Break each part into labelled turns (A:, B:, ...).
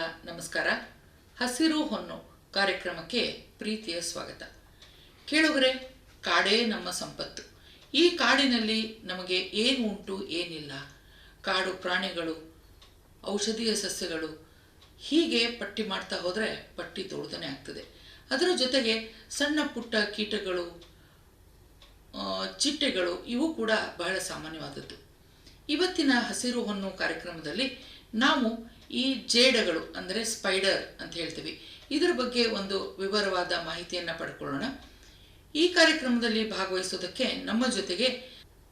A: ನಮಸ್ಕಾರ. ಹಸಿರು ಹೊನ್ನು ಕಾರ್ಯಕ್ರಮಕ್ಕೆ ಪ್ರೀತಿಯ ಸ್ವಾಗತ. ಕೇಳುಗರೆ, ಕಾಡೇ ನಮ್ಮ ಸಂಪತ್ತು. ಈ ಕಾಡಿನಲ್ಲಿ ನಮಗೆ ಏನು ಉಂಟು, ಏನಿಲ್ಲ. ಕಾಡು ಪ್ರಾಣಿಗಳು, ಔಷಧೀಯ ಸಸ್ಯಗಳು ಹೀಗೆ ಪಟ್ಟಿ ಮಾಡ್ತಾ ಹೋದರೆ ಪಟ್ಟಿ ದೊಡ್ಡದನೇ ಆಗ್ತದೆ. ಅದರ ಜೊತೆಗೆ ಸಣ್ಣ ಪುಟ್ಟ ಕೀಟಗಳು ಚಿಟ್ಟೆಗಳು ಇವು ಕೂಡ ಬಹಳ ಸಾಮಾನ್ಯವಾದದ್ದು. ಇವತ್ತಿನ ಹಸಿರು ಹೊನ್ನು ಕಾರ್ಯಕ್ರಮದಲ್ಲಿ ನಾವು ಈ ಜೇಡಗಳು ಅಂದರೆ ಸ್ಪೈಡರ್ ಅಂತ ಹೇಳ್ತೀವಿ. ಇದರ ಬಗ್ಗೆ ಒಂದು ವಿವರವಾದ ಮಾಹಿತಿಯನ್ನು ಪಡ್ಕೊಳ್ಳೋಣ. ಈ ಕಾರ್ಯಕ್ರಮದಲ್ಲಿ ಭಾಗವಹಿಸೋದಕ್ಕೆ ನಮ್ಮ ಜೊತೆಗೆ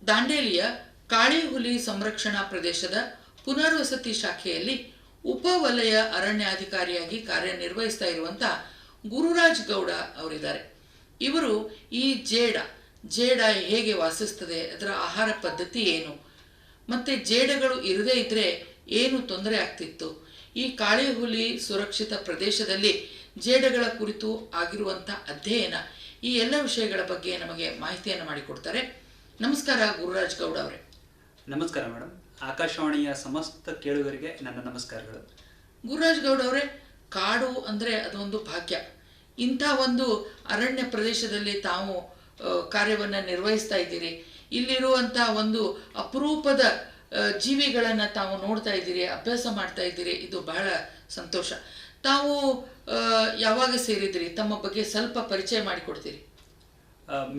A: ದಾಂಡೇಲಿಯ ಕಾಳಿ ಹುಲಿ ಸಂರಕ್ಷಣಾ ಪ್ರದೇಶದ ಪುನರ್ವಸತಿ ಶಾಖೆಯಲ್ಲಿ ಉಪವಲಯ ಅರಣ್ಯಾಧಿಕಾರಿಯಾಗಿ ಕಾರ್ಯನಿರ್ವಹಿಸ್ತಾ ಇರುವಂಥ ಗುರುರಾಜ್ ಗೌಡ ಅವರಿದ್ದಾರೆ. ಇವರು ಈ ಜೇಡ ಜೇಡ ಹೇಗೆ ವಾಸಿಸ್ತದೆ, ಅದರ ಆಹಾರ ಪದ್ಧತಿ ಏನು? ಮತ್ತೆ ಜೇಡಗಳು ಇರದೇ ಇದ್ರೆ ಏನು ತೊಂದರೆ ಆಗ್ತಿತ್ತು? ಈ ಕಾಳಿ ಹುಲಿ ಸುರಕ್ಷಿತ ಪ್ರದೇಶದಲ್ಲಿ ಜೇಡಗಳ ಕುರಿತು ಆಗಿರುವಂಥ ಅಧ್ಯಯನ ಈ ಎಲ್ಲ ವಿಷಯಗಳ ಬಗ್ಗೆ ನಮಗೆ ಮಾಹಿತಿಯನ್ನು ಮಾಡಿಕೊಡ್ತಾರೆ. ನಮಸ್ಕಾರ ಗುರುರಾಜ್ ಗೌಡ ಅವರೇ.
B: ನಮಸ್ಕಾರ ಮೇಡಮ್. ಆಕಾಶವಾಣಿಯ ಸಮಸ್ತ ಕೇಳುಗರಿಗೆ ನನ್ನ ನಮಸ್ಕಾರಗಳು.
A: ಗುರುರಾಜ್ ಗೌಡ ಅವರೇ ಕಾಡು ಅಂದರೆ ಅದೊಂದು ಭಾಗ್ಯ. ಇಂಥ ಒಂದು ಅರಣ್ಯ ಪ್ರದೇಶದಲ್ಲಿ ತಾವು ಕಾರ್ಯವನ್ನು ನಿರ್ವಹಿಸ್ತಾ ಇದ್ದೀರಿ. ಇಲ್ಲಿರುವಂಥ ಒಂದು ಅಪರೂಪದ ಜೀವಿಗಳನ್ನ ತಾವು ನೋಡ್ತಾ ಇದ್ದೀರಿ, ಅಭ್ಯಾಸ ಮಾಡ್ತಾ ಇದ್ದೀರಿ, ಇದು ಬಹಳ ಸಂತೋಷ. ತಾವು ಯಾವಾಗ ಸೇರಿದ್ರಿ? ತಮ್ಮ ಬಗ್ಗೆ ಸ್ವಲ್ಪ ಪರಿಚಯ ಮಾಡಿಕೊಡ್ತೀರಿ.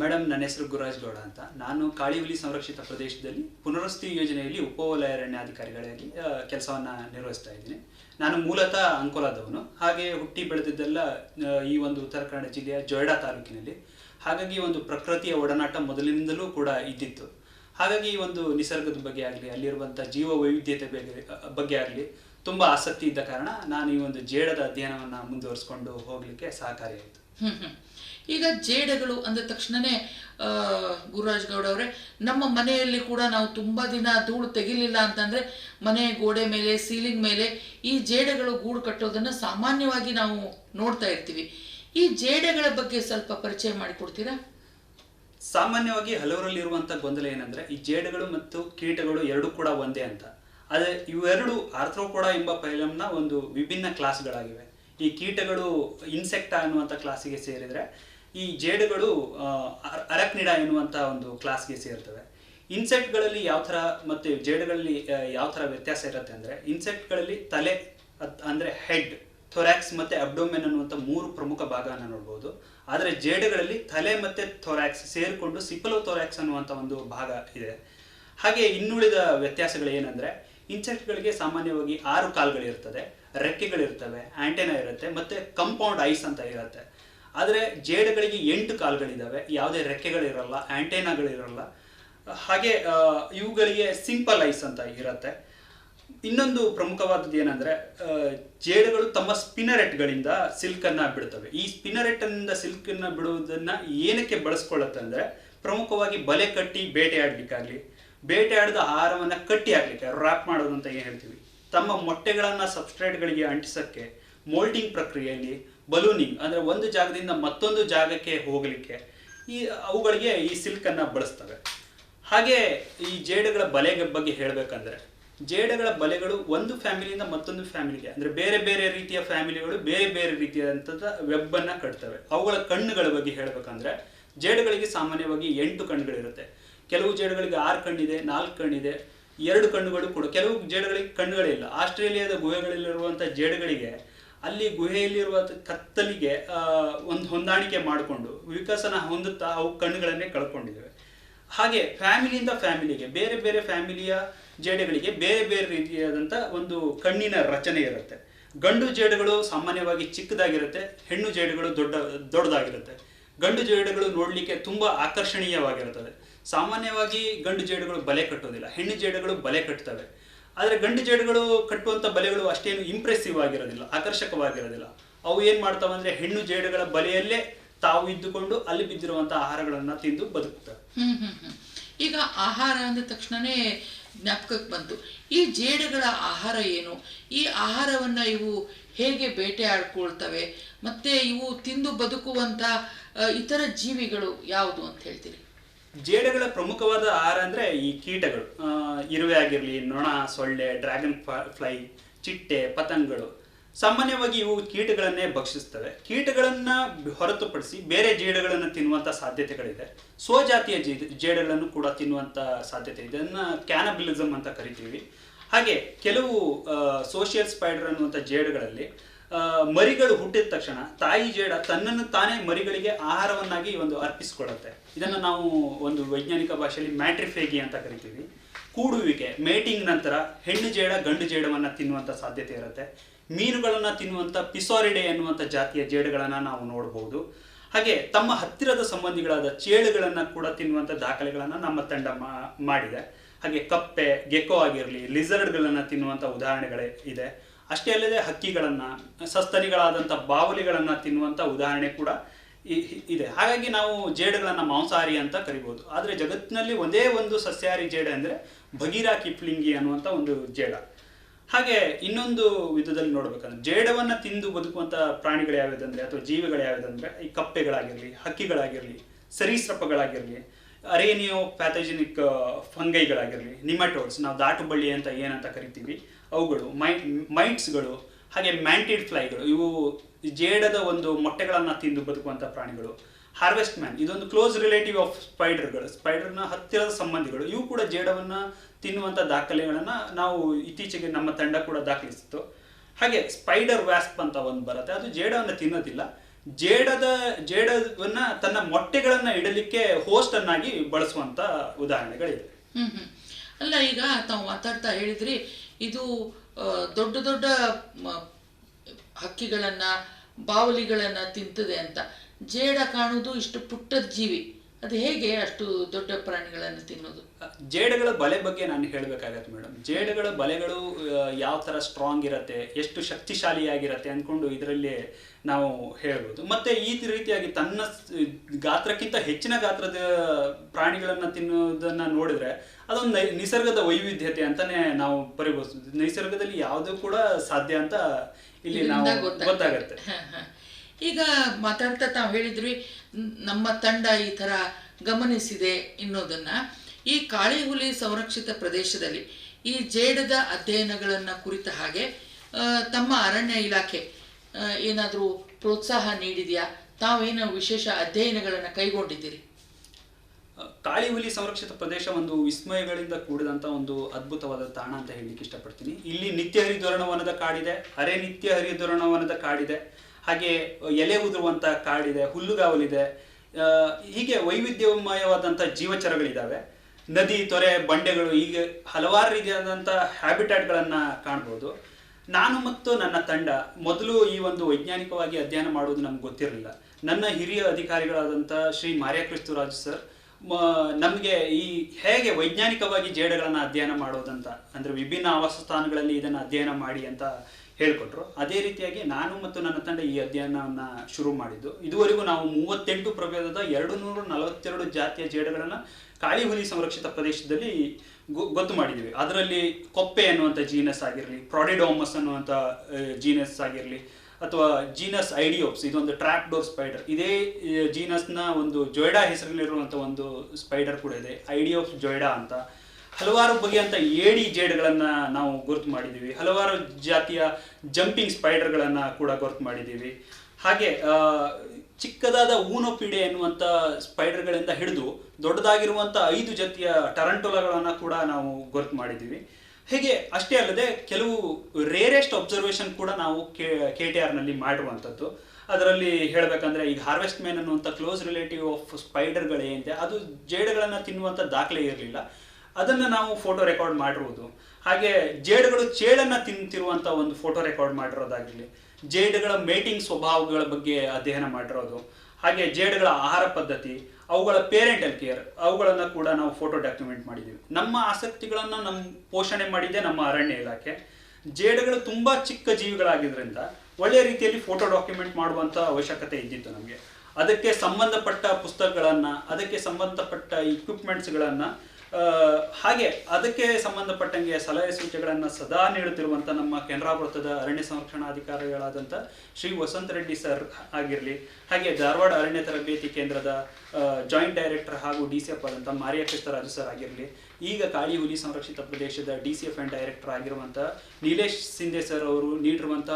B: ಮೇಡಮ್ ನನ್ನ ಹೆಸರು ಗುರುರಾಜ್ ಗೌಡ ಅಂತ. ನಾನು ಕಾಳಿಹುಲಿ ಸಂರಕ್ಷಿತ ಪ್ರದೇಶದಲ್ಲಿ ಪುನರ್ವಸತಿ ಯೋಜನೆಯಲ್ಲಿ ಉಪವಲಯ ಅರಣ್ಯಾಧಿಕಾರಿಗಳಾಗಿ ಕೆಲಸವನ್ನು ನಿರ್ವಹಿಸ್ತಾ ಇದ್ದೀನಿ. ನಾನು ಮೂಲತಃ ಅಂಕೋಲಾದವನು. ಹಾಗೆ ಹುಟ್ಟಿ ಬೆಳೆದಿದ್ದೆಲ್ಲ ಈ ಒಂದು ಉತ್ತರ ಕನ್ನಡ ಜಿಲ್ಲೆಯ ಜೊಯ್ಡಾ ತಾಲೂಕಿನಲ್ಲಿ. ಹಾಗಾಗಿ ಒಂದು ಪ್ರಕೃತಿಯ ಒಡನಾಟ ಮೊದಲಿನಿಂದಲೂ ಕೂಡ ಇದ್ದಿತ್ತು. ಹಾಗಾಗಿ ಈ ಒಂದು ನಿಸರ್ಗದ ಬಗ್ಗೆ ಆಗಲಿ ಅಲ್ಲಿರುವಂಥ ಜೀವ ವೈವಿಧ್ಯತೆ ಬಗ್ಗೆ ಬಗ್ಗೆ ಆಗಲಿ ತುಂಬ ಆಸಕ್ತಿ ಇದ್ದ ಕಾರಣ ನಾನು ಈ ಒಂದು ಜೇಡದ ಅಧ್ಯಯನವನ್ನು ಮುಂದುವರಿಸ್ಕೊಂಡು ಹೋಗಲಿಕ್ಕೆ ಸಹಕಾರಿಯಾಯಿತು.
A: ಈಗ ಜೇಡಗಳು ಅಂದ ತಕ್ಷಣನೇ ಗುರುರಾಜ್ ಗೌಡ ಅವರೇ, ನಮ್ಮ ಮನೆಯಲ್ಲಿ ಕೂಡ ನಾವು ತುಂಬ ದಿನ ಧೂಳು ತೆಗಿಲಿಲ್ಲ ಅಂತಂದ್ರೆ ಮನೆ ಗೋಡೆ ಮೇಲೆ, ಸೀಲಿಂಗ್ ಮೇಲೆ ಈ ಜೇಡಗಳು ಗೂಡು ಕಟ್ಟೋದನ್ನ ಸಾಮಾನ್ಯವಾಗಿ ನಾವು ನೋಡ್ತಾ ಇರ್ತೀವಿ. ಈ ಜೇಡಗಳ ಬಗ್ಗೆ ಸ್ವಲ್ಪ ಪರಿಚಯ ಮಾಡಿಕೊಡ್ತೀರಾ?
B: ಸಾಮಾನ್ಯವಾಗಿ ಹಲವರಲ್ಲಿರುವಂಥ ಗೊಂದಲ ಏನಂದ್ರೆ ಈ ಜೇಡಗಳು ಮತ್ತು ಕೀಟಗಳು ಎರಡೂ ಕೂಡ ಒಂದೇ ಅಂತ. ಆದರೆ ಇವೆರಡು ಆರ್ಥ್ರೋಪೋಡ ಎಂಬ ಫೈಲಮ್ನ ಒಂದು ವಿಭಿನ್ನ ಕ್ಲಾಸ್ಗಳಾಗಿವೆ. ಈ ಕೀಟಗಳು ಇನ್ಸೆಕ್ಟ ಅನ್ನುವಂಥ ಕ್ಲಾಸಿಗೆ ಸೇರಿದರೆ ಈ ಜೇಡುಗಳು ಅರಕ್ನಿಡ ಎನ್ನುವಂಥ ಒಂದು ಕ್ಲಾಸ್ಗೆ ಸೇರ್ತವೆ. ಇನ್ಸೆಕ್ಟ್ಗಳಲ್ಲಿ ಯಾವ ಥರ ಮತ್ತು ಜೇಡುಗಳಲ್ಲಿ ಯಾವ ಥರ ವ್ಯತ್ಯಾಸ ಇರುತ್ತೆ ಅಂದರೆ ಇನ್ಸೆಕ್ಟ್ಗಳಲ್ಲಿ ತಲೆ ಅಂದ್ರೆ ಹೆಡ್ ಥೊರ್ಯಾಕ್ಸ್ ಮತ್ತೆ ಅಬ್ಡೋಮೆನ್ ಅನ್ನುವಂಥ ಮೂರು ಪ್ರಮುಖ ಭಾಗನ ನೋಡ್ಬೋದು. ಆದರೆ ಜೇಡುಗಳಲ್ಲಿ ತಲೆ ಮತ್ತೆ ಥೊರಾಕ್ಸ್ ಸೇರಿಕೊಂಡು ಸಿಪಲೋ ಥೊರಾಕ್ಸ್ ಅನ್ನುವಂಥ ಒಂದು ಭಾಗ ಇದೆ. ಹಾಗೆ ಇನ್ನುಳಿದ ವ್ಯತ್ಯಾಸಗಳು ಏನಂದರೆ ಇನ್ಸೆಕ್ಟ್ಗಳಿಗೆ ಸಾಮಾನ್ಯವಾಗಿ ಆರು ಕಾಲ್ಗಳಿರ್ತದೆ ರೆಕ್ಕೆಗಳಿರ್ತವೆ ಆಂಟೆನಾ ಇರುತ್ತೆ, ಮತ್ತು ಕಂಪೌಂಡ್ ಐಸ್ ಅಂತ ಇರುತ್ತೆ. ಆದರೆ ಜೇಡುಗಳಿಗೆ ಎಂಟು ಕಾಲ್ಗಳಿದ್ದಾವೆ ಯಾವುದೇ ರೆಕ್ಕೆಗಳಿರಲ್ಲ ಆಂಟೆನಾಗಳಿರಲ್ಲ ಹಾಗೆ ಇವುಗಳಿಗೆ ಸಿಂಪಲ್ ಐಸ್ ಅಂತ ಇರುತ್ತೆ. ಇನ್ನೊಂದು ಪ್ರಮುಖವಾದದ್ದು ಏನಂದ್ರೆ ಜೇಡುಗಳು ತಮ್ಮ ಸ್ಪಿನರೆಟ್ಗಳಿಂದ ಸಿಲ್ಕ್ ಅನ್ನ ಬಿಡ್ತವೆ. ಈ ಸ್ಪಿನರೆಟ್ನಿಂದ ಸಿಲ್ಕ್ ಅನ್ನ ಬಿಡುವುದನ್ನ ಏನಕ್ಕೆ ಬಳಸ್ಕೊಳ್ಳುತ್ತೆ ಅಂದ್ರೆ, ಪ್ರಮುಖವಾಗಿ ಬಲೆ ಕಟ್ಟಿ ಬೇಟೆಯಾಡ್ಲಿಕ್ಕಾಗ್ಲಿ ಬೇಟೆಯಾಡಿದ ಆಹಾರವನ್ನ ಕಟ್ಟಿ ಹಾಕ್ಲಿಕ್ಕೆ ರ್ಯಾಪ್ ಮಾಡೋದು ಅಂತ ಏನ್ ಹೇಳ್ತೀವಿ? ತಮ್ಮ ಮೊಟ್ಟೆಗಳನ್ನ ಸಬ್ಸ್ಟ್ರೇಟ್ಗಳಿಗೆ ಅಂಟಿಸಕ್ಕೆ ಮೋಲ್ಟಿಂಗ್ ಪ್ರಕ್ರಿಯೆಯಲ್ಲಿ ಬಲೂನಿಂಗ್ ಅಂದ್ರೆ ಒಂದು ಜಾಗದಿಂದ ಮತ್ತೊಂದು ಜಾಗಕ್ಕೆ ಹೋಗ್ಲಿಕ್ಕೆ ಈ ಅವುಗಳಿಗೆ ಈ ಸಿಲ್ಕ್ ಅನ್ನ ಬಳಸ್ತವೆ. ಹಾಗೆ ಈ ಜೇಡುಗಳ ಬಲೆ ಬಗ್ಗೆ ಹೇಳಬೇಕಂದ್ರೆ ಜೇಡಗಳ ಬಲೆಗಳು ಒಂದು ಫ್ಯಾಮಿಲಿಯಿಂದ ಮತ್ತೊಂದು ಫ್ಯಾಮಿಲಿಗೆ, ಅಂದ್ರೆ ಬೇರೆ ಬೇರೆ ರೀತಿಯ ಫ್ಯಾಮಿಲಿಗಳು ಬೇರೆ ಬೇರೆ ರೀತಿಯಾದಂಥದ್ದು ವೆಬ್ ಅನ್ನ ಕಟ್ತವೆ. ಅವುಗಳ ಕಣ್ಣುಗಳ ಬಗ್ಗೆ ಹೇಳಬೇಕಂದ್ರೆ, ಜೇಡಗಳಿಗೆ ಸಾಮಾನ್ಯವಾಗಿ ಎಂಟು ಕಣ್ಣುಗಳಿರುತ್ತೆ. ಕೆಲವು ಜೇಡಗಳಿಗೆ ಆರು ಕಣ್ಣಿದೆ, ನಾಲ್ಕು ಕಣ್ಣಿದೆ, ಎರಡು ಕಣ್ಣುಗಳು ಕೂಡ, ಕೆಲವು ಜೇಡುಗಳಿಗೆ ಕಣ್ಣುಗಳಿಲ್ಲ ಆಸ್ಟ್ರೇಲಿಯಾದ ಗುಹೆಗಳಲ್ಲಿರುವಂಥ ಜೇಡಗಳಿಗೆ ಅಲ್ಲಿ ಗುಹೆಯಲ್ಲಿರುವ ಕತ್ತಲಿಗೆ ಒಂದು ಹೊಂದಾಣಿಕೆ ಮಾಡಿಕೊಂಡು, ವಿಕಸನ ಹೊಂದುತ್ತಾ ಅವು ಕಣ್ಣುಗಳನ್ನೇ ಕಳ್ಕೊಂಡಿದ್ದಾವೆ. ಹಾಗೆ ಫ್ಯಾಮಿಲಿಯಿಂದ ಫ್ಯಾಮಿಲಿಗೆ, ಬೇರೆ ಬೇರೆ ಫ್ಯಾಮಿಲಿಯ ಜೇಡುಗಳಿಗೆ ಬೇರೆ ಬೇರೆ ರೀತಿಯಾದಂಥ ಒಂದು ಕಣ್ಣಿನ ರಚನೆ ಇರುತ್ತೆ. ಗಂಡು ಜೇಡುಗಳು ಸಾಮಾನ್ಯವಾಗಿ ಚಿಕ್ಕದಾಗಿರುತ್ತೆ, ಹೆಣ್ಣು ಜೇಡುಗಳು ದೊಡ್ಡ, ದೊಡ್ಡದಾಗಿರುತ್ತೆ. ಗಂಡು ಜೇಡುಗಳು ನೋಡಲಿಕ್ಕೆ ತುಂಬ ಆಕರ್ಷಣೀಯವಾಗಿರುತ್ತದೆ ಸಾಮಾನ್ಯವಾಗಿ ಗಂಡು ಜೇಡುಗಳು ಬಲೆ ಕಟ್ಟೋದಿಲ್ಲ ಹೆಣ್ಣು ಜೇಡುಗಳು ಬಲೆ ಕಟ್ತವೆ. ಆದರೆ ಗಂಡು ಜೇಡುಗಳು ಕಟ್ಟುವಂಥ ಬಲೆಗಳು ಅಷ್ಟೇನು ಇಂಪ್ರೆಸಿವ್ ಆಗಿರೋದಿಲ್ಲ, ಆಕರ್ಷಕವಾಗಿರೋದಿಲ್ಲ. ಅವು ಏನು ಮಾಡ್ತಾವೆ ಅಂದರೆ ಹೆಣ್ಣು ಜೇಡುಗಳ ಬಲೆಯಲ್ಲೇ ತಾವು ಇದ್ದುಕೊಂಡು ಅಲ್ಲಿ ಬಿದ್ದಿರುವಂಥ ಆಹಾರಗಳನ್ನು ತಿಂದು ಬದುಕುತ್ತವೆ
A: ಈಗ ಆಹಾರ ಅಂದ ತಕ್ಷಣನೇ ಜ್ಞಾಪಕಕ್ಕೆ ಬಂತು. ಈ ಜೇಡುಗಳ ಆಹಾರ ಏನು? ಈ ಆಹಾರವನ್ನು ಇವು ಹೇಗೆ ಬೇಟೆ ಆಡ್ಕೊಳ್ತವೆ? ಮತ್ತೆ ಇವು ತಿಂದು ಬದುಕುವಂತ ಇತರ ಜೀವಿಗಳು ಯಾವುದು ಅಂತ ಹೇಳ್ತೀರಿ?
B: ಜೇಡಗಳ ಪ್ರಮುಖವಾದ ಆಹಾರ ಅಂದ್ರೆ ಈ ಕೀಟಗಳು. ಇರುವೆ ಆಗಿರಲಿ, ನೊಣ, ಸೊಳ್ಳೆ, ಡ್ರ್ಯಾಗನ್ ಫ್ಲೈ, ಚಿಟ್ಟೆ, ಪತಂಗಗಳು. ಸಾಮಾನ್ಯವಾಗಿ ಇವು ಕೀಟಗಳನ್ನೇ ಭಕ್ಷಿಸ್ತವೆ. ಕೀಟಗಳನ್ನ ಹೊರತುಪಡಿಸಿ ಬೇರೆ ಜೇಡಗಳನ್ನು ತಿನ್ನುವಂತ ಸಾಧ್ಯತೆಗಳಿದೆ. ಸ್ವಜಾತಿಯ ಜೇಡಗಳನ್ನು ಕೂಡ ತಿನ್ನುವಂತ ಸಾಧ್ಯತೆ ಇದೆ. ಇದನ್ನ ಕ್ಯಾನಬಿಲಿಸಮ್ ಅಂತ ಕರಿತೀವಿ. ಹಾಗೆ ಕೆಲವು ಸೋಷಿಯಲ್ ಸ್ಪೈಡರ್ ಅನ್ನುವಂಥ ಜೇಡುಗಳಲ್ಲಿ ಮರಿಗಳು ಹುಟ್ಟಿದ ತಕ್ಷಣ ತಾಯಿ ಜೇಡ ತನ್ನನ್ನು ತಾನೇ ಮರಿಗಳಿಗೆ ಆಹಾರವನ್ನಾಗಿ ಒಂದು ಅರ್ಪಿಸಿಕೊಳ್ಳುತ್ತೆ. ಇದನ್ನು ನಾವು ಒಂದು ವೈಜ್ಞಾನಿಕ ಭಾಷೆಯಲ್ಲಿ ಮ್ಯಾಟ್ರಿಫೇಗಿ ಅಂತ ಕರಿತೀವಿ. ಕೂಡುವಿಕೆ ಮೇಟಿಂಗ್ ನಂತರ ಹೆಣ್ಣು ಜೇಡ, ಗಂಡು ಜೇಡವನ್ನು ತಿನ್ನುವಂತ ಸಾಧ್ಯತೆ ಇರುತ್ತೆ. ಮೀನುಗಳನ್ನು ತಿನ್ನುವಂತ ಪಿಸೋರಿಡೆ ಎನ್ನುವಂಥ ಜಾತಿಯ ಜೇಡುಗಳನ್ನು ನಾವು ನೋಡಬಹುದು ಹಾಗೆ ತಮ್ಮ ಹತ್ತಿರದ ಸಂಬಂಧಿಗಳಾದ ಚೇಳುಗಳನ್ನು ಕೂಡ ತಿನ್ನುವಂತ ದಾಖಲೆಗಳನ್ನು ನಮ್ಮ ತಂಡ ಮಾಡಿದೆ. ಹಾಗೆ ಕಪ್ಪೆ, ಗೆಕೋ ಆಗಿರಲಿ, ಲಿಸರ್ಡ್ಗಳನ್ನ ತಿನ್ನುವಂತ ಉದಾಹರಣೆಗಳೇ ಇದೆ. ಅಷ್ಟೇ ಅಲ್ಲದೆ ಹಕ್ಕಿಗಳನ್ನು ಸಸ್ತನಿಗಳಾದಂಥ ಬಾವಲಿಗಳನ್ನು ತಿನ್ನುವಂತ ಉದಾಹರಣೆ ಕೂಡ ಇದೆ. ಹಾಗಾಗಿ ನಾವು ಜೇಡಗಳನ್ನು ಮಾಂಸಾಹಾರಿ ಅಂತ ಕರಿಬಹುದು ಆದರೆ ಜಗತ್ತಿನಲ್ಲಿ ಒಂದೇ ಒಂದು ಸಸ್ಯಾಹಾರಿ ಜೇಡ ಅಂದರೆ ಭಗೀರಾ ಕಿಪ್ಲಿಂಗಿ ಅನ್ನುವಂಥ ಒಂದು ಜೇಡ. ಹಾಗೆ ಇನ್ನೊಂದು ವಿಧದಲ್ಲಿ ನೋಡ್ಬೇಕಂದ್ರೆ ಜೇಡವನ್ನು ತಿಂದು ಬದುಕುವಂಥ ಪ್ರಾಣಿಗಳು ಯಾವ್ಯಾವುದಂದ್ರೆ ಅಥವಾ ಜೀವಿಗಳು ಯಾವ್ಯಾವುದಂದ್ರೆ ಈ ಕಪ್ಪೆಗಳಾಗಿರಲಿ, ಹಕ್ಕಿಗಳಾಗಿರಲಿ ಸರೀಸ್ರಪಗಳಾಗಿರಲಿ ಅರೇನಿಯೋ ಪ್ಯಾಥೋಜೆನಿಕ್ ಫಂಗೈಗಳಾಗಿರಲಿ, ನಿಮಟೋಡ್ಸ್, ನಾವು ದಾಟು ಬಳ್ಳಿ ಅಂತ ಏನಂತ ಕರಿತೀವಿ, ಅವುಗಳು ಮೈ, ಮೈಟ್ಸ್ಗಳು, ಹಾಗೆ ಮ್ಯಾಂಟಿಡ್ ಫ್ಲೈಗಳು, ಇವು ಜೇಡದ ಒಂದು ಮೊಟ್ಟೆಗಳನ್ನು ತಿಂದು ಬದುಕುವಂಥ ಪ್ರಾಣಿಗಳು. ಹಾರ್ವೆಸ್ಟ್ ಮ್ಯಾನ್ ಇದೊಂದು ಕ್ಲೋಸ್ ರಿಲೇಟಿವ್ ಆಫ್ ಸ್ಪೈಡರ್ಗಳು ಸ್ಪೈಡರ್ನ ಹತ್ತಿರದ ಸಂಬಂಧಿಗಳು. ಇವು ಕೂಡ ಜೇಡವನ್ನ ತಿನ್ನುವಂತ ದಾಖಲೆಗಳನ್ನು ನಾವು ಇತ್ತೀಚೆಗೆ ನಮ್ಮ ತಂಡ ಕೂಡ ದಾಖಲಿಸಿತ್ತು. ಹಾಗೆ ಸ್ಪೈಡರ್ ವ್ಯಾಸ್ಪ್ ಅಂತ ಒಂದು ಬರುತ್ತೆ. ಅದು ಜೇಡವನ್ನ ತಿನ್ನೋದಿಲ್ಲ. ಜೇಡದ, ಜೇಡವನ್ನ ತನ್ನ ಮೊಟ್ಟೆಗಳನ್ನು ಇಡಲಿಕ್ಕೆ ಹೋಸ್ಟ್ ಅನ್ನಾಗಿ ಬಳಸುವಂತ ಉದಾಹರಣೆಗಳಿದೆ.
A: ಹ್ಮ್ ಅಲ್ಲ, ಈಗ ತಾವು ಮಾತಾಡ್ತಾ ಹೇಳಿದ್ರಿ, ಇದು ದೊಡ್ಡ ದೊಡ್ಡ ಹಕ್ಕಿಗಳನ್ನ, ಬಾವಲಿಗಳನ್ನ ತಿಂತದೆ ಅಂತ. ಜೇಡ ಕಾಣುವುದು ಇಷ್ಟು ಪುಟ್ಟದ ಜೀವಿ. ಅದು ಹೇಗೆ ಅಷ್ಟು ದೊಡ್ಡ ಪ್ರಾಣಿಗಳನ್ನು ತಿನ್ನೋದು?
B: ಜೇಡಗಳ ಬಲೆ ಬಗ್ಗೆ ನಾನು ಹೇಳಬೇಕಾಗತ್ತೆ ಮೇಡಮ್ ಜೇಡಗಳ ಬಲೆಗಳು ಯಾವ ಥರ ಸ್ಟ್ರಾಂಗ್ ಇರತ್ತೆ, ಎಷ್ಟು ಶಕ್ತಿಶಾಲಿಯಾಗಿರತ್ತೆ ಅಂದ್ಕೊಂಡು ಇದರಲ್ಲಿ ನಾವು ಹೇಳ್ಬೋದು. ಮತ್ತೆ ಈ ರೀತಿಯಾಗಿ ತನ್ನ ಗಾತ್ರಕ್ಕಿಂತ ಹೆಚ್ಚಿನ ಗಾತ್ರದ ಪ್ರಾಣಿಗಳನ್ನು ತಿನ್ನೋದನ್ನು ನೋಡಿದ್ರೆ ಅದೊಂದು ನೈ- ನಿಸರ್ಗದ ವೈವಿಧ್ಯತೆ ಅಂತಾನೆ ನಾವು ಪರಿಗಣಿಸ್ತೀವಿ ನಿಸರ್ಗದಲ್ಲಿ ಯಾವುದು ಕೂಡ ಸಾಧ್ಯ ಅಂತ ಇಲ್ಲಿ ನಾವು ಗೊತ್ತಾಗತ್ತೆ.
A: ಈಗ ಮಾತಾಡ್ತಾ ತಾವು ಹೇಳಿದ್ರಿ ನಮ್ಮ ತಂಡ ಈ ಥರ ಗಮನಿಸಿದೆ ಎನ್ನುವುದನ್ನ. ಈ ಕಾಳಿ ಹುಲಿ ಸಂರಕ್ಷಿತ ಪ್ರದೇಶದಲ್ಲಿ ಈ ಜೇಡದ ಅಧ್ಯಯನಗಳನ್ನ ಕುರಿತ ಹಾಗೆ ತಮ್ಮ ಅರಣ್ಯ ಇಲಾಖೆ ಏನಾದರೂ ಪ್ರೋತ್ಸಾಹ ನೀಡಿದೆಯಾ? ತಾವೇನು ವಿಶೇಷ ಅಧ್ಯಯನಗಳನ್ನು ಕೈಗೊಂಡಿದ್ದೀರಿ?
B: ಕಾಳಿ ಹುಲಿ ಸಂರಕ್ಷಿತ ಪ್ರದೇಶ ಒಂದು ವಿಸ್ಮಯಗಳಿಂದ ಕೂಡಿದಂತ ಒಂದು ಅದ್ಭುತವಾದ ತಾಣ ಅಂತ ಹೇಳಲಿಕ್ಕೆ ಇಷ್ಟಪಡ್ತೀನಿ. ಇಲ್ಲಿ ನಿತ್ಯ ಹರಿದ್ವರ್ಣವನದ ಕಾಡಿದೆ, ಅರೆ ನಿತ್ಯ ಹರಿದ್ವರ್ಣವನದ ಕಾಡಿದೆ, ಹಾಗೆ ಎಲೆ ಉದುರುವಂತ ಕಾಡಿದೆ, ಹುಲ್ಲುಗಾವಲಿದೆ ಹೀಗೆ ವೈವಿಧ್ಯಮಯವಾದಂಥ ಜೀವಚರಗಳಿದ್ದಾವೆ ನದಿ, ತೊರೆ, ಬಂಡೆಗಳು, ಹೀಗೆ ಹಲವಾರು ರೀತಿಯಾದಂಥ ಹ್ಯಾಬಿಟ್ಯಾಟ್ಗಳನ್ನು ಕಾಣ್ಬೋದು. ನಾನು ಮತ್ತು ನನ್ನ ತಂಡ ಮೊದಲು ಈ ಒಂದು ವೈಜ್ಞಾನಿಕವಾಗಿ ಅಧ್ಯಯನ ಮಾಡುವುದು ನಮ್ಗೆ ಗೊತ್ತಿರಲಿಲ್ಲ. ನನ್ನ ಹಿರಿಯ ಅಧಿಕಾರಿಗಳಾದಂಥ ಶ್ರೀ ಮಾರ್ಯ ರಾಜು ಸರ್ ನಮಗೆ ಈ ಹೇಗೆ ವೈಜ್ಞಾನಿಕವಾಗಿ ಜೇಡಗಳನ್ನು ಅಧ್ಯಯನ ಮಾಡೋದಂತ, ಅಂದರೆ ವಿಭಿನ್ನ ಆವಾಸ ಸ್ಥಾನಗಳಲ್ಲಿ ಇದನ್ನು ಅಧ್ಯಯನ ಮಾಡಿ ಅಂತ ಹೇಳಿಕೊಟ್ರು. ಅದೇ ರೀತಿಯಾಗಿ ನಾನು ಮತ್ತು ನನ್ನ ತಂಡ ಈ ಅಧ್ಯಯನವನ್ನು ಶುರು ಮಾಡಿದ್ದು. ಇದುವರೆಗೂ ನಾವು ಮೂವತ್ತೆಂಟು ಪ್ರಭೇದದ ಎರಡು ನೂರ ನಲವತ್ತೆರಡು ಜಾತಿಯ ಜೇಡಗಳನ್ನು ಕಾಳಿ ಹುಲಿ ಸಂರಕ್ಷಿತ ಪ್ರದೇಶದಲ್ಲಿ ಗೊತ್ತು ಮಾಡಿದ್ದೀವಿ ಅದರಲ್ಲಿ ಕೊಪ್ಪೆ ಅನ್ನುವಂಥ ಜೀನಸ್ ಆಗಿರಲಿ ಪ್ರಾಡಿಡೋಮಸ್ ಅನ್ನುವಂಥ ಜೀನಸ್ ಆಗಿರಲಿ ಅಥವಾ ಜೀನಸ್ ಐಡಿಯೋಪ್ಸ್ ಇದೊಂದು ಟ್ರ್ಯಾಪ್ ಡೋರ್ ಸ್ಪೈಡರ್ ಇದೇ ಜೀನಸ್ನ ಒಂದು ಜೊಯ್ಡಾ ಹೆಸರಿನಲ್ಲಿರುವಂಥ ಒಂದು ಸ್ಪೈಡರ್ ಕೂಡ ಇದೆ. ಐಡಿಯೋಪ್ಸ್ ಜೊಯ್ಡಾ ಅಂತ. ಹಲವಾರು ಬಗೆಯಂಥ ಏಡಿ ಜೇಡ್ಗಳನ್ನು ನಾವು ಗುರುತು ಮಾಡಿದ್ದೀವಿ. ಹಲವಾರು ಜಾತಿಯ ಜಂಪಿಂಗ್ ಸ್ಪೈಡರ್ಗಳನ್ನು ಕೂಡ ಗುರುತು ಮಾಡಿದ್ದೀವಿ. ಹಾಗೆ ಚಿಕ್ಕದಾದ ಊನೋಪಿಡೆ ಎನ್ನುವಂಥ ಸ್ಪೈಡರ್ಗಳಿಂದ ಹಿಡಿದು ದೊಡ್ಡದಾಗಿರುವಂಥ ಐದು ಜಾತಿಯ ಟರಂಟೊಲಗಳನ್ನು ಕೂಡ ನಾವು ಗುರುತು ಮಾಡಿದ್ದೀವಿ. ಹೇಗೆ, ಅಷ್ಟೇ ಅಲ್ಲದೆ ಕೆಲವು ರೇರೆಸ್ಟ್ ಅಬ್ಸರ್ವೇಷನ್ ಕೂಡ ನಾವು ಕೆ ಟಿ ಆರ್ನಲ್ಲಿ ಮಾಡಿರುವಂಥದ್ದು. ಅದರಲ್ಲಿ ಹೇಳಬೇಕಂದ್ರೆ ಈಗ ಹಾರ್ವೆಸ್ಟ್ ಮ್ಯಾನ್ ಅನ್ನುವಂಥ ಕ್ಲೋಸ್ ರಿಲೇಟಿವ್ ಆಫ್ ಸ್ಪೈಡರ್ಗಳೇನಿದೆ ಅದು ಜೇಡುಗಳನ್ನು ತಿನ್ನುವಂಥ ದಾಖಲೆ ಇರಲಿಲ್ಲ. ಅದನ್ನು ನಾವು ಫೋಟೋ ರೆಕಾರ್ಡ್ ಮಾಡಿರುವುದು. ಹಾಗೆ ಜೇಡುಗಳು ಚೇಳನ್ನ ತಿಂತಿರುವಂಥ ಒಂದು ಫೋಟೋ ರೆಕಾರ್ಡ್ ಮಾಡಿರೋದಾಗಿರಲಿ ಜೇಡುಗಳ ಮೇಟಿಂಗ್ ಸ್ವಭಾವಗಳ ಬಗ್ಗೆ ಅಧ್ಯಯನ ಮಾಡಿರೋದು. ಹಾಗೆ ಜೇಡುಗಳ ಆಹಾರ ಪದ್ಧತಿ ಅವುಗಳ ಪೇರೆಂಟಲ್ ಕೇರ್ ಅವುಗಳನ್ನು ಕೂಡ ನಾವು ಫೋಟೋ ಡಾಕ್ಯುಮೆಂಟ್ ಮಾಡಿದ್ದೀವಿ ನಮ್ಮ ಆಸಕ್ತಿಗಳನ್ನು ನಮ್ಮ ಪೋಷಣೆ ಮಾಡಿದ್ದೆ ನಮ್ಮ ಅರಣ್ಯ ಇಲಾಖೆ. ಜೇಡಗಳು ತುಂಬಾ ಚಿಕ್ಕ ಜೀವಿಗಳಾಗಿದ್ರಿಂದ ಒಳ್ಳೆಯ ರೀತಿಯಲ್ಲಿ ಫೋಟೋ ಡಾಕ್ಯುಮೆಂಟ್ ಮಾಡುವಂತ ಅವಶ್ಯಕತೆ ಇದ್ದಿತ್ತು ನಮಗೆ. ಅದಕ್ಕೆ ಸಂಬಂಧಪಟ್ಟ ಪುಸ್ತಕಗಳನ್ನು, ಅದಕ್ಕೆ ಸಂಬಂಧಪಟ್ಟ ಇಕ್ವಿಪ್ಮೆಂಟ್ಸ್ಗಳನ್ನು ಹಾಗೆ ಅದಕ್ಕೆ ಸಂಬಂಧಪಟ್ಟಂಗೆ ಸಲಹೆ ಸೂಚನೆಗಳನ್ನು ಸದಾ ನೀಡುತ್ತಿರುವಂಥ ನಮ್ಮ ಕೆನರಾ ವೃತ್ತದ ಅರಣ್ಯ ಸಂರಕ್ಷಣಾಧಿಕಾರಿಗಳಾದಂಥ ಶ್ರೀ ವಸಂತ ರೆಡ್ಡಿ ಸರ್ ಆಗಿರಲಿ, ಹಾಗೆ ಧಾರವಾಡ ಅರಣ್ಯ ತರಬೇತಿ ಕೇಂದ್ರದ ಜಾಯಿಂಟ್ ಡೈರೆಕ್ಟರ್ ಹಾಗೂ ಡಿ ಸಿ ಎಫ್ ಆದಂಥ ಮಾರಿಯ ಕೃಷ್ಣರಾಜು ಸರ್ ಆಗಿರಲಿ, ಈಗ ಕಾಳಿ ಹುಲಿ ಸಂರಕ್ಷಿತ ಪ್ರದೇಶದ D C F and director ಆಗಿರುವಂಥ ನೀಲೇಶ್ ಸಿಂಧೆ ಸರ್ ಅವರು ನೀಡಿರುವಂಥ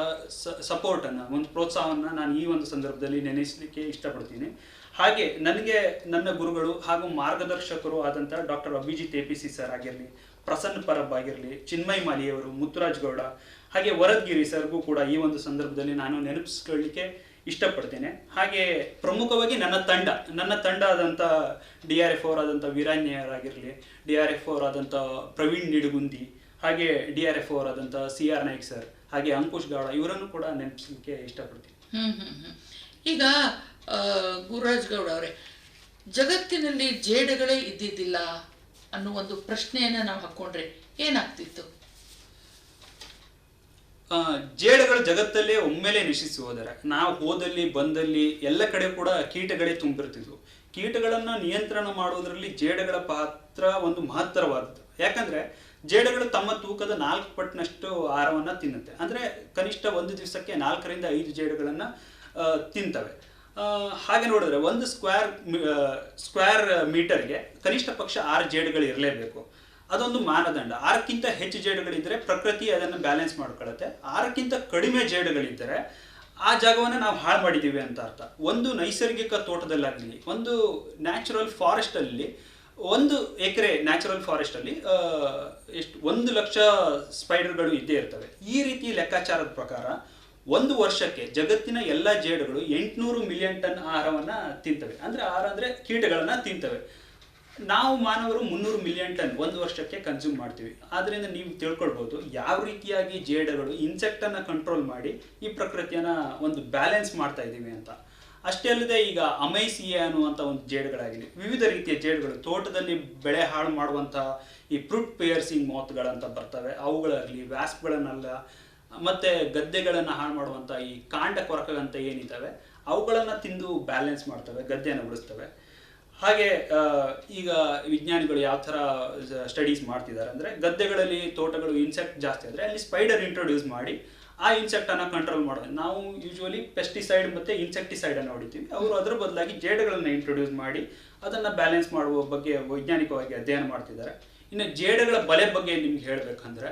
B: ಸಪೋರ್ಟನ್ನು ಒಂದು ಪ್ರೋತ್ಸಾಹವನ್ನು ನಾನು ಈ ಒಂದು ಸಂದರ್ಭದಲ್ಲಿ ನೆನೆಸಲಿಕ್ಕೆ ಇಷ್ಟಪಡ್ತೀನಿ. ಹಾಗೆ ನನಗೆ ನನ್ನ ಗುರುಗಳು ಹಾಗೂ ಮಾರ್ಗದರ್ಶಕರು ಆದಂತಹ doctor Abhijit A P C sir ಆಗಿರಲಿ, ಪ್ರಸನ್ನ ಪರಬ್ ಆಗಿರಲಿ, ಚಿನ್ಮಯ್ ಮಾಲಿಯವರು ಮುತ್ತುರಾಜ್ ಗೌಡ, ಹಾಗೆ ವರದ್ಗಿರಿ ಸರ್ಗೂ ಕೂಡ ಈ ಒಂದು ಸಂದರ್ಭದಲ್ಲಿ ನಾನು ನೆನಪಿಸ್ಕೊಳ್ಳಿಕ್ಕೆ ಇಷ್ಟಪಡ್ತೇನೆ. ಹಾಗೆ ಪ್ರಮುಖವಾಗಿ ನನ್ನ ತಂಡ ನನ್ನ ತಂಡ ಆದಂಥ ಡಿ ಆರ್ ಎಫ್ ಅವರಾದಂಥ ವೀರಾನ್ಯರಾಗಿರಲಿ, ಡಿ ಆರ್ ಎಫ್ ಅವರಾದಂಥ ಪ್ರವೀಣ್ ನಿಡುಗುಂದಿ, ಹಾಗೆ ಡಿ ಆರ್ ಎಫ್ ಅವರಾದಂಥ ಸಿ ಆರ್ ನಾಯ್ಕ್ ಸರ್ ಹಾಗೆ ಅಂಕುಶ್ ಗೌಡ, ಇವರನ್ನು ಕೂಡ ನೆನಪಿಸಲಿಕ್ಕೆ ಇಷ್ಟಪಡ್ತೀನಿ.
A: ಈಗ ಗುರುರಾಜ್ ಗೌಡ ಅವರೇ ಜಗತ್ತಿನಲ್ಲಿ ಜೇಡಗಳೇ ಇದ್ದಿದ್ದಿಲ್ಲ ಅನ್ನೋ ಒಂದು ಪ್ರಶ್ನೆಯನ್ನ ನಾವು ಹಾಕೊಂಡ್ರೆ ಏನಾಗ್ತಿತ್ತು?
B: ಜೇಡಗಳು ಜಗತ್ತಲ್ಲೇ ಒಮ್ಮೆಲೆ ನಶಿಸಿ ಹೋದರೆ ನಾವು ಹೋದಲ್ಲಿ, ಬಂದಲ್ಲಿ ಎಲ್ಲ ಕಡೆ ಕೂಡ ಕೀಟಗಳೇ ತುಂಬಿರ್ತಿದ್ವು. ಕೀಟಗಳನ್ನು ನಿಯಂತ್ರಣ ಮಾಡುವುದರಲ್ಲಿ ಜೇಡಗಳ ಪಾತ್ರ ಒಂದು ಮಹತ್ತರವಾದದ್ದು. ಯಾಕಂದ್ರೆ, ಜೇಡಗಳು ತಮ್ಮ ತೂಕದ ನಾಲ್ಕು ಪಟ್ಟಿನಷ್ಟು ಆಹಾರವನ್ನ ತಿನ್ನುತ್ತೆ. ಅಂದ್ರೆ ಕನಿಷ್ಠ ಒಂದು ದಿವಸಕ್ಕೆ ನಾಲ್ಕರಿಂದ ಐದು ಜೇಡಗಳನ್ನು ತಿಂತವೆ. ಹಾಗೆ ನೋಡಿದ್ರೆ ಒಂದು ಸ್ಕ್ವೇರ್ ಸ್ಕ್ವೇರ್ ಮೀಟರ್ಗೆ ಕನಿಷ್ಠ ಪಕ್ಷ ಆರು ಜೇಡುಗಳು ಇರಲೇಬೇಕು. ಅದೊಂದು ಮಾನದಂಡ. ಆರಕ್ಕಿಂತ ಹೆಚ್ಚು ಜೇಡುಗಳಿದ್ದರೆ ಪ್ರಕೃತಿ ಅದನ್ನು ಬ್ಯಾಲೆನ್ಸ್ ಮಾಡ್ಕೊಳ್ಳುತ್ತೆ. ಆರಕ್ಕಿಂತ ಕಡಿಮೆ ಜೇಡುಗಳಿದ್ದರೆ ಆ ಜಾಗವನ್ನು ನಾವು ಹಾಳು ಮಾಡಿದ್ದೀವಿ ಅಂತ ಅರ್ಥ. ಒಂದು ನೈಸರ್ಗಿಕ ತೋಟದಲ್ಲಾಗಲಿ, ಒಂದು ನ್ಯಾಚುರಲ್ ಫಾರೆಸ್ಟಲ್ಲಿ ಒಂದು ಎಕರೆ ನ್ಯಾಚುರಲ್ ಫಾರೆಸ್ಟಲ್ಲಿ ಎಷ್ಟು, ಒಂದು ಲಕ್ಷ ಸ್ಪೈಡರ್ಗಳು ಇದ್ದೇ ಇರ್ತವೆ. ಈ ರೀತಿ ಲೆಕ್ಕಾಚಾರದ ಪ್ರಕಾರ ಒಂದು ವರ್ಷಕ್ಕೆ ಜಗತ್ತಿನ ಎಲ್ಲ ಜೇಡುಗಳು ಎಂಟುನೂರು ಮಿಲಿಯನ್ ಟನ್ ಆಹಾರವನ್ನ ತಿಂತವೆ. ಅಂದ್ರೆ ಆಹಾರ ಅಂದ್ರೆ ಕೀಟಗಳನ್ನ ತಿಂತವೆ. ನಾವು ಮಾನವರು ಮುನ್ನೂರು ಮಿಲಿಯನ್ ಟನ್ ಒಂದು ವರ್ಷಕ್ಕೆ ಕನ್ಸ್ಯೂಮ್ ಮಾಡ್ತೀವಿ. ಆದ್ರಿಂದ ನೀವು ತಿಳ್ಕೊಳ್ಬೋದು ಯಾವ ರೀತಿಯಾಗಿ ಜೇಡಗಳು ಇನ್ಸೆಕ್ಟ್ ಅನ್ನ ಕಂಟ್ರೋಲ್ ಮಾಡಿ ಈ ಪ್ರಕೃತಿಯನ್ನ ಒಂದು ಬ್ಯಾಲೆನ್ಸ್ ಮಾಡ್ತಾ ಇದ್ದೀವಿ ಅಂತ. ಅಷ್ಟೇ ಅಲ್ಲದೆ ಈಗ ಅಮೈಸಿಯಾ ಅನ್ನುವಂಥ ಒಂದು ಜೇಡ್ಗಳಾಗಿದೆ ವಿವಿಧ ರೀತಿಯ ಜೇಡ್ಗಳು ತೋಟದಲ್ಲಿ ಬೆಳೆ ಹಾಳು ಮಾಡುವಂಥ ಈ ಫ್ರೂಟ್ ಪೇಯರ್ಸಿಂಗ್ ಮೌತ್ಗಳಂತ ಬರ್ತವೆ. ಅವುಗಳಾಗಲಿ ವ್ಯಾಸ್ಪ್ಗಳನ್ನೆಲ್ಲ ಮತ್ತೆ ಗದ್ದೆಗಳನ್ನು ಹಾಳು ಮಾಡುವಂಥ ಈ ಕಾಂಡ ಕೊರಕಗಂತ ಏನಿದ್ದಾವೆ ಅವುಗಳನ್ನು ತಿಂದು ಬ್ಯಾಲೆನ್ಸ್ ಮಾಡ್ತವೆ ಗದ್ದೆಯನ್ನು ಉಳಿಸ್ತವೆ ಹಾಗೆ ಈಗ ವಿಜ್ಞಾನಿಗಳು ಯಾವ ಥರ ಸ್ಟಡೀಸ್ ಮಾಡ್ತಿದ್ದಾರೆ ಅಂದರೆ ಗದ್ದೆಗಳಲ್ಲಿ ತೋಟಗಳು ಇನ್ಸೆಕ್ಟ್ ಜಾಸ್ತಿ ಆದರೆ ಅಲ್ಲಿ ಸ್ಪೈಡರ್ ಇಂಟ್ರೊಡ್ಯೂಸ್ ಮಾಡಿ ಆ ಇನ್ಸೆಕ್ಟ್ ಅನ್ನ ಕಂಟ್ರೋಲ್ ಮಾಡೋದು. ನಾವು ಯೂಶುವಲಿ ಪೆಸ್ಟಿಸೈಡ್ ಮತ್ತೆ ಇನ್ಸೆಕ್ಟಿಸೈಡ್ ಅನ್ನು ಹೊಡಿತೀವಿ. ಅವರು ಅದರ ಬದಲಾಗಿ ಜೇಡುಗಳನ್ನು ಇಂಟ್ರೊಡ್ಯೂಸ್ ಮಾಡಿ ಅದನ್ನ ಬ್ಯಾಲೆನ್ಸ್ ಮಾಡುವ ಬಗ್ಗೆ ವೈಜ್ಞಾನಿಕವಾಗಿ ಅಧ್ಯಯನ ಮಾಡ್ತಿದ್ದಾರೆ. ಇನ್ನು ಜೇಡುಗಳ ಬಲೆ ಬಗ್ಗೆ ನಿಮ್ಗೆ ಹೇಳ್ಬೇಕಂದ್ರೆ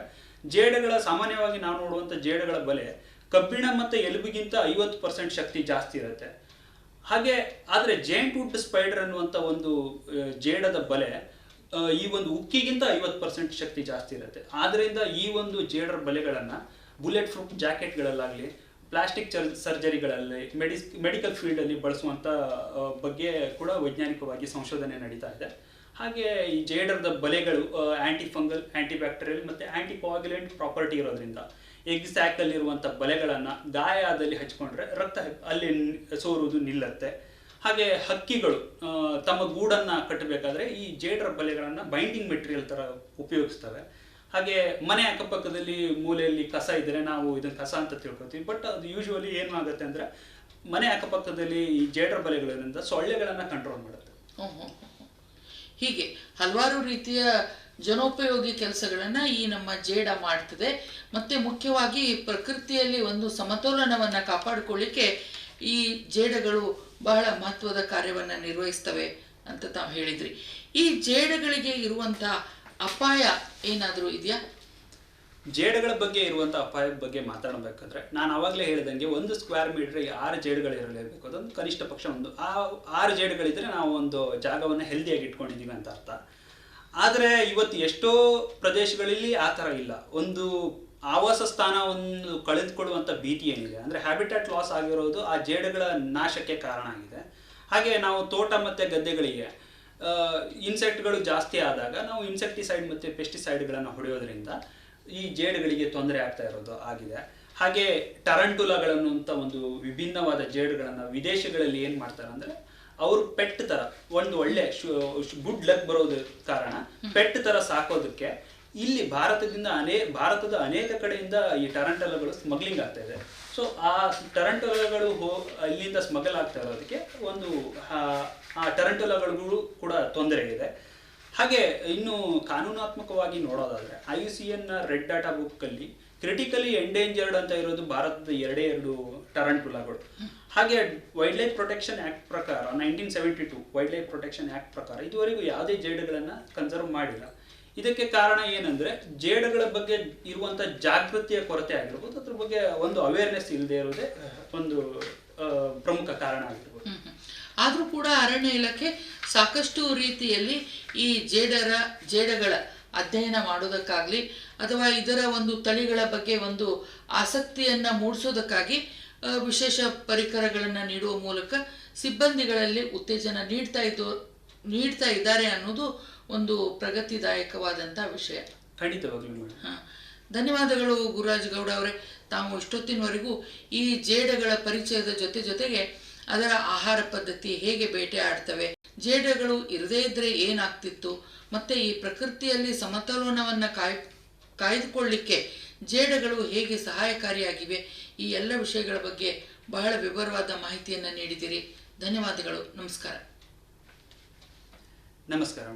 B: ಜೇಡುಗಳ ಸಾಮಾನ್ಯವಾಗಿ ನಾವು ನೋಡುವಂಥ ಜೇಡಗಳ ಬಲೆ ಕಬ್ಬಿಣ ಮತ್ತು ಎಲುಬಿಗಿಂತ ಐವತ್ತು ಪರ್ಸೆಂಟ್ ಶಕ್ತಿ ಜಾಸ್ತಿ ಇರುತ್ತೆ. ಹಾಗೆ ಆದರೆ ಜೇಂಟ್ ವುಡ್ ಸ್ಪೈಡರ್ ಅನ್ನುವಂಥ ಒಂದು ಜೇಡದ ಬಲೆ ಈ ಒಂದು ಉಕ್ಕಿಗಿಂತ ಐವತ್ತು ಪರ್ಸೆಂಟ್ ಶಕ್ತಿ ಜಾಸ್ತಿ ಇರುತ್ತೆ. ಆದ್ದರಿಂದ ಈ ಒಂದು ಜೇಡರ ಬಲೆಗಳನ್ನು ಬುಲೆಟ್ ಪ್ರೂಫ್ ಜಾಕೆಟ್ಗಳಲ್ಲಾಗಲಿ, ಪ್ಲಾಸ್ಟಿಕ್ ಸರ್ಜರಿಗಳಲ್ಲಿ, ಮೆಡಿಸ್, ಮೆಡಿಕಲ್ ಫೀಲ್ಡಲ್ಲಿ ಬಳಸುವಂಥ ಬಗ್ಗೆ ಕೂಡ ವೈಜ್ಞಾನಿಕವಾಗಿ ಸಂಶೋಧನೆ ನಡೀತಾ ಇದೆ. ಹಾಗೆ ಈ ಜೇಡರದ ಬಲೆಗಳು ಆ್ಯಂಟಿ ಫಂಗಲ್ ಆ್ಯಂಟಿ ಬ್ಯಾಕ್ಟೀರಿಯಲ್ ಮತ್ತು ಆ್ಯಂಟಿ ಕೋಗ್ಯುಲೆಂಟ್ ಪ್ರಾಪರ್ಟಿ ಇರೋದ್ರಿಂದ ಎಗ್ ಸ್ಯಾಕಲ್ಲಿರುವಂಥ ಬಲೆಗಳನ್ನು ಗಾಯದಲ್ಲಿ ಹಚ್ಕೊಂಡ್ರೆ ರಕ್ತ ಅಲ್ಲಿ ಸೋರುವುದು ನಿಲ್ಲತ್ತೆ. ಹಾಗೆ ಹಕ್ಕಿಗಳು ತಮ್ಮ ಗೂಡನ್ನು ಕಟ್ಟಬೇಕಾದ್ರೆ ಈ ಜೇಡರ ಬಲೆಗಳನ್ನು ಬೈಂಡಿಂಗ್ ಮೆಟೀರಿಯಲ್ ಥರ ಉಪಯೋಗಿಸ್ತವೆ. ಹಾಗೆ ಮನೆ ಅಕ್ಕಪಕ್ಕದಲ್ಲಿ ಮೂಲೆಯಲ್ಲಿ ಕಸ ಇದ್ದರೆ ನಾವು ಇದನ್ನು ಕಸ ಅಂತ ತಿಳ್ಕೊತೀವಿ ಬಟ್ ಅದು ಯೂಶುವಲಿ ಏನು ಆಗುತ್ತೆ ಅಂದರೆ ಮನೆ ಅಕ್ಕಪಕ್ಕದಲ್ಲಿ ಈ ಜೇಡರ ಬಲೆಗಳಿಂದ ಸೊಳ್ಳೆಗಳನ್ನು ಕಂಟ್ರೋಲ್ ಮಾಡುತ್ತೆ.
A: ಹೀಗೆ ಹಲವಾರು ರೀತಿಯ ಜನೋಪಯೋಗಿ ಕೆಲಸಗಳನ್ನ ಈ ನಮ್ಮ ಜೇಡ ಮಾಡ್ತದೆ. ಮತ್ತೆ ಮುಖ್ಯವಾಗಿ ಪ್ರಕೃತಿಯಲ್ಲಿ ಒಂದು ಸಮತೋಲನವನ್ನ ಕಾಪಾಡಿಕೊಳ್ಳಿಕ್ಕೆ ಈ ಜೇಡಗಳು ಬಹಳ ಮಹತ್ವದ ಕಾರ್ಯವನ್ನ ನಿರ್ವಹಿಸ್ತವೆ ಅಂತ ತಾವು ಹೇಳಿದ್ರಿ. ಈ ಜೇಡಗಳಿಗೆ ಇರುವಂತ ಅಪಾಯ ಏನಾದರೂ ಇದೆಯಾ?
B: ಜೇಡುಗಳ ಬಗ್ಗೆ ಇರುವಂಥ ಅಪಾಯದ ಬಗ್ಗೆ ಮಾತಾಡಬೇಕಂದ್ರೆ ನಾನು ಆವಾಗಲೇ ಹೇಳಿದಂಗೆ ಒಂದು ಸ್ಕ್ವೇರ್ ಮೀಟರ್ಗೆ ಆರು ಜೇಡುಗಳು ಇರಲೇಬೇಕು. ಅದೊಂದು ಕನಿಷ್ಠ ಪಕ್ಷ ಒಂದು. ಆ ಆರು ಜೇಡುಗಳಿದ್ರೆ ನಾವು ಒಂದು ಜಾಗವನ್ನು ಹೆಲ್ದಿಯಾಗಿ ಇಟ್ಕೊಂಡಿದ್ದೀವಿ ಅಂತ ಅರ್ಥ. ಆದರೆ ಇವತ್ತು ಎಷ್ಟೋ ಪ್ರದೇಶಗಳಲ್ಲಿ ಆ ಥರ ಇಲ್ಲ. ಒಂದು ಆವಾಸ ಸ್ಥಾನ ಒಂದು ಕಳೆದುಕೊಳ್ಳುವಂಥ ಭೀತಿ ಏನಿದೆ? ಅಂದರೆ ಹ್ಯಾಬಿಟೆಟ್ ಲಾಸ್ ಆಗಿರೋದು ಆ ಜೇಡುಗಳ ನಾಶಕ್ಕೆ ಕಾರಣ ಆಗಿದೆ. ಹಾಗೆ ನಾವು ತೋಟ ಮತ್ತು ಗದ್ದೆಗಳಿಗೆ ಇನ್ಸೆಕ್ಟ್ಗಳು ಜಾಸ್ತಿ ಆದಾಗ ನಾವು ಇನ್ಸೆಕ್ಟಿಸೈಡ್ ಮತ್ತು ಪೆಸ್ಟಿಸೈಡ್ಗಳನ್ನು ಹೊಡೆಯೋದ್ರಿಂದ ಈ ಜೇಡುಗಳಿಗೆ ತೊಂದರೆ ಆಗ್ತಾ ಇರೋದು ಆಗಿದೆ. ಹಾಗೆ ಟರಂಟುಲಾಗಳನ್ನು ಅಂತ ಒಂದು ವಿಭಿನ್ನವಾದ ಜೇಡುಗಳನ್ನು ವಿದೇಶಗಳಲ್ಲಿ ಏನು ಮಾಡ್ತಾರೆ ಅಂದರೆ ಅವರು ಪೆಟ್ ತರ ಒಂದು ಒಳ್ಳೆ ಗುಡ್ ಲಕ್ ಬರೋದು ಕಾರಣ. ಪೆಟ್ ತರ ಸಾಕೋದಕ್ಕೆ ಇಲ್ಲಿ ಭಾರತದಿಂದ ಅನೇ ಭಾರತದ ಅನೇಕ ಕಡೆಯಿಂದ ಈ ಟರಂಟಲಗಳು ಸ್ಮಗ್ಲಿಂಗ್ ಆಗ್ತಾ ಇದೆ. ಸೊ ಆ ಟರಂಟಲಗಳು ಹೋ ಇಲ್ಲಿಂದ ಸ್ಮಗಲ್ ಆಗ್ತಾ ಇರೋದಕ್ಕೆ ಒಂದು ಆ- ಟರಂಟಲಗಳಿಗೂ ಕೂಡ ತೊಂದರೆ ಇದೆ. ಹಾಗೆ ಇನ್ನು ಕಾನೂನಾತ್ಮಕವಾಗಿ ನೋಡೋದಾದ್ರೆ I U C N red data book ಅಲ್ಲಿ ಕ್ರಿಟಿಕಲಿ ಎಂಡೇಂಜರ್ಡ್ ಅಂತ ಇರೋದು ಭಾರತದ ಎರಡೇ ಎರಡು ಟರಂಟುಲಾಗಳು ಹಾಗೆ ವೈಲ್ಡ್ ಲೈಫ್ ಪ್ರೊಟೆಕ್ಷನ್ ಆಕ್ಟ್ ಪ್ರಕಾರ nineteen seventy two wild life protection act ಪ್ರಕಾರ ಇದುವರೆಗೂ ಯಾವುದೇ ಜೇಡುಗಳನ್ನು ಕನ್ಸರ್ವ್ ಮಾಡಿಲ್ಲ. ಇದಕ್ಕೆ ಕಾರಣ ಏನಂದ್ರೆ ಜೇಡಗಳ ಬಗ್ಗೆ ಇರುವಂತ ಜಾಗೃತಿಯ ಕೊರತೆ ಆಗಿರ್ಬೋದು, ಅದ್ರ ಬಗ್ಗೆ ಒಂದು ಅವೇರ್ನೆಸ್ ಇಲ್ಲದೆ ಇರೋದೇ ಒಂದು ಪ್ರಮುಖ ಕಾರಣ ಆಗಿರ್ಬೋದು.
A: ಆದ್ರೂ ಕೂಡ ಅರಣ್ಯ ಇಲಾಖೆ ಸಾಕಷ್ಟು ರೀತಿಯಲ್ಲಿ ಈ ಜೇಡರ ಜೇಡಗಳ ಅಧ್ಯಯನ ಮಾಡೋದಕ್ಕಾಗಲಿ ಅಥವಾ ಇದರ ಒಂದು ತಳಿಗಳ ಬಗ್ಗೆ ಒಂದು ಆಸಕ್ತಿಯನ್ನ ಮೂಡಿಸೋದಕ್ಕಾಗಿ ವಿಶೇಷ ಪರಿಕರಗಳನ್ನು ನೀಡುವ ಮೂಲಕ ಸಿಬ್ಬಂದಿಗಳಲ್ಲಿ ಉತ್ತೇಜನ ನೀಡ್ತಾ ಇದ್ದು ನೀಡ್ತಾ ಇದ್ದಾರೆ ಅನ್ನೋದು ಒಂದು ಪ್ರಗತಿದಾಯಕವಾದಂಥ ವಿಷಯ.
B: ಖಂಡಿತವಾಗ್ಲೂ ಹಾಂ
A: ಹಾ. ಧನ್ಯವಾದಗಳು ಗುರುರಾಜ್ ಗೌಡ ಅವರೇ. ತಾವು ಇಷ್ಟೊತ್ತಿನವರೆಗೂ ಈ ಜೇಡಗಳ ಪರಿಚಯದ ಜೊತೆ ಜೊತೆಗೆ ಅದರ ಆಹಾರ ಪದ್ಧತಿ ಹೇಗೆ ಬೇಟೆ ಆಡ್ತವೆ? ಜೇಡಗಳು ಇರದೇ ಇದ್ರೆ ಏನಾಗ್ತಿತ್ತು? ಮತ್ತೆ ಈ ಪ್ರಕೃತಿಯಲ್ಲಿ ಸಮತೋಲನವನ್ನ ಕಾಯ್, ಕಾಯ್ದುಕೊಳ್ಳಿಕ್ಕೆ ಜೇಡಗಳು ಹೇಗೆ ಸಹಾಯಕಾರಿಯಾಗಿವೆ? ಈ ಎಲ್ಲ ವಿಷಯಗಳ ಬಗ್ಗೆ ಬಹಳ ವಿವರವಾದ ಮಾಹಿತಿಯನ್ನು ನೀಡಿದಿರಿ. ಧನ್ಯವಾದಗಳು. ನಮಸ್ಕಾರ.
B: ನಮಸ್ಕಾರ